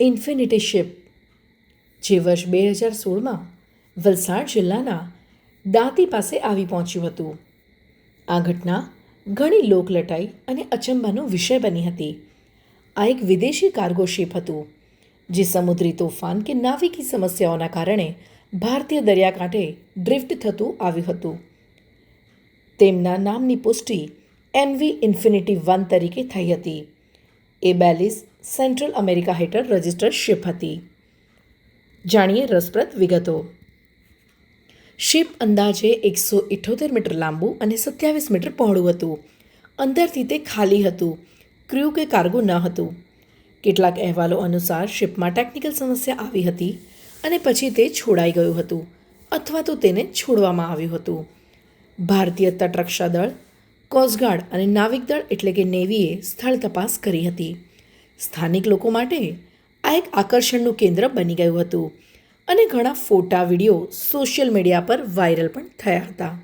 Infinity ship, જે વર્ષ બે હજાર સોળમાં વલસાડ જિલ્લાના દાંતી પાસે આવી પહોંચ્યું હતું. આ ઘટના ઘણી લોકલટાઈ અને અચંબાનો વિષય બની હતી. આ એક વિદેશી કાર્ગો શિપ હતું, જે સમુદ્રી તોફાન કે નાવિકી સમસ્યાઓના કારણે ભારતીય દરિયાકાંઠે ડ્રિફ્ટ થતું આવ્યું હતું. તેમના નામની પુષ્ટિ એમવી ઇન્ફિનિટી વન તરીકે થઈ હતી. એ બેલીસ સેન્ટ્રલ અમેરિકા હેઠળ રજિસ્ટર્ડ શિપ હતી. જાણીએ રસપ્રદ વિગતો. શિપ અંદાજે એકસો ઇઠ્ઠોતેર મીટર લાંબુ અને સત્યાવીસ મીટર પહોળું હતું. અંદરથી તે ખાલી હતું, ક્રૂ કે કાર્ગો ન હતું. કેટલાક અહેવાલો અનુસાર શિપમાં ટેકનિકલ સમસ્યા આવી હતી અને પછી તે છોડાઈ ગયું હતું અથવા તો તેને છોડવામાં આવ્યું હતું. ભારતીય તટરક્ષા દળ, કોસ્ટગાર્ડ અને નાવિક દળ એટલે કે નેવીએ સ્થળ તપાસ કરી હતી. સ્થાનિક લોકો માટે આ એક આકર્ષણનું કેન્દ્ર બની ગયું હતું. અને ઘણા ફોટા, વીડિયો સોશિયલ મીડિયા પર વાયરલ પણ થયા હતા.